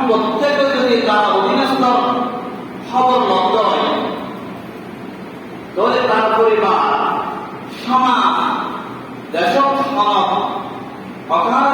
প্রত্যেকে যদি তারা অধীনস্থ খবর লব্ধ হয় তাহলে তার পরিবার সমাজ দেশ সমাজ অকাশ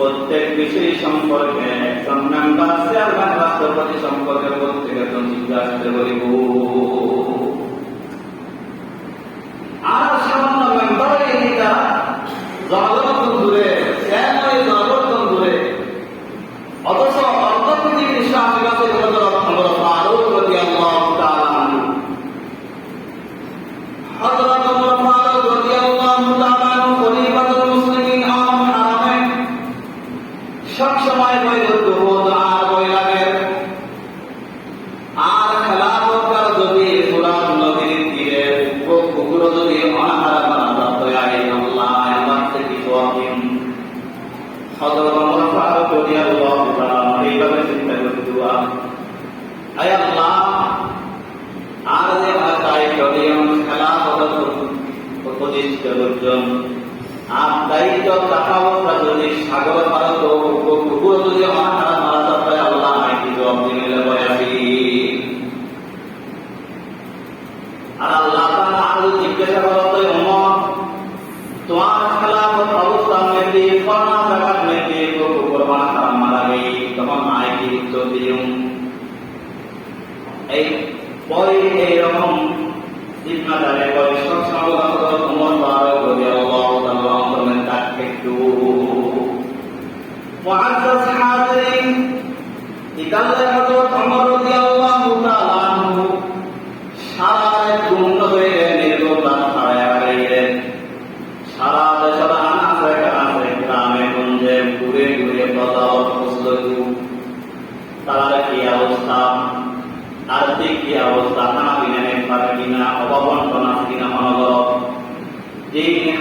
প্রত্যেক বিষয় সম্পর্কে রাষ্ট্রপতি সম্পর্কে প্রত্যেকে একজন জিজ্ঞাসা করিব আর সামান্য মেম্বার এটা জনগণ দূরে প্রতিষ্ঠা করছেন আর দায়িত্ব টাকা যদি সাগর ভারত তোমার খেলাফত অবস্থা মেয়েটি করোনা জায়গা মেয়েটি কুকুর মারা হারাম মারা তখন আইটি উত্তর দিও এই পরে এইরকম জিম্মাদারে পরে সব সমাগত তোমার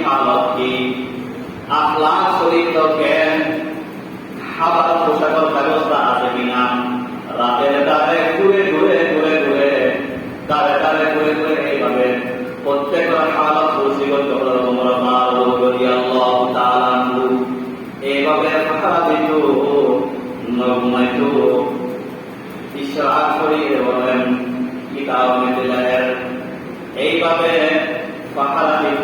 দিন হালত কি আখলাক চরিত্র জ্ঞান, খাবার পোশাকের ব্যবস্থা আছে কিনা? রাতের দ্বারে ঘুরে ঘুরে ঘুরে ঘুরে দ্বারে দ্বারে এইভাবে ফাঁকা করি বলেন কিতাব মেদিলের এইভাবে পাহারা দিত।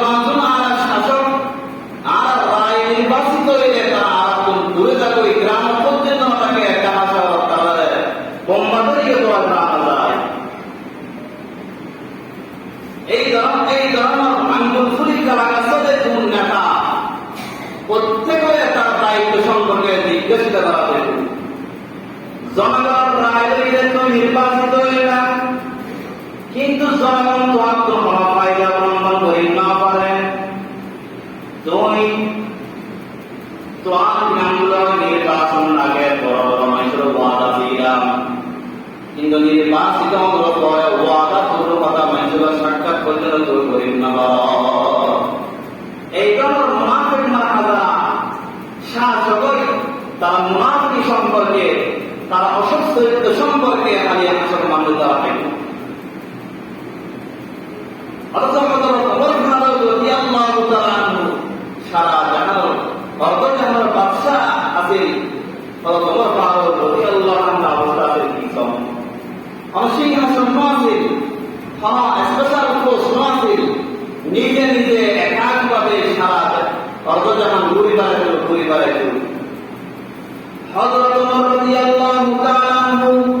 সম্পর্কে জিজ্ঞেস করা হয়েছে। জনগণ রায়ের তো নির্বাচিত কিন্তু জনগণ তো আত্মমহাপায়িকা লঙ্ঘন করে না পারে নির্বাচন ওয়াদা দিলাম। কিন্তু কথা মানুষের সাক্ষাৎ করতে তো গরিব না বাবা আল্লাহ অবস্থা আছে। কি সব অসিংহাসন আছে হ্যাঁ স্পেশাল প্রশ্ন আছে। নিজে নিজে একাকভাবে সারা অর্ধজাহান পরিবারে পরিবারে ছিল রাদিয়াল্লাহু তাআলা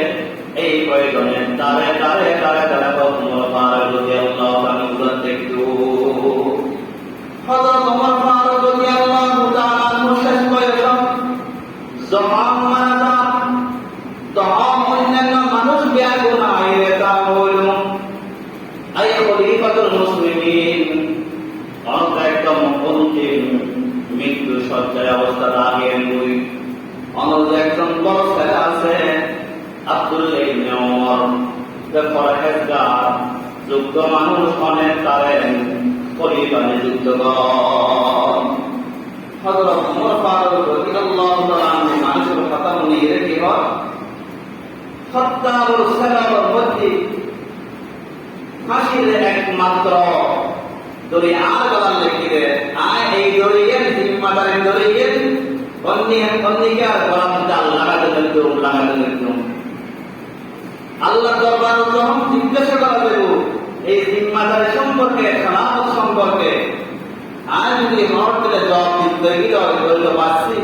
এই প্রয়োজনের তারে তারে তারে তারে তোমার পারে যদি আল্লাহ আমি উদার দেখতু হযরত ওমর আব্দুল্লাহ ইবনে ওমর, যে ফরহেজগার যোগ্য মানুষ অনেক তারেন নিযুক্ত করেন হযরত ওমর ফারুক রাদিয়াল্লাহু তাআলা মানুষের কথা নিয়ে রেখে হয় ও সালামের মধ্যে ফাঁসির একমাত্র দড়ি আর গলার লেখিরে আয় এই দড়িয়ের জিম্মাদারের দড়িয়ের অন্যকে আর আল্লাহ দরবার যখন জিজ্ঞাসা করা দেব এই জিম্মাদারি সম্পর্কে, সালামত সম্পর্কে? আর যদি হর দিলে জবাব দিতে গিয়ে পারছি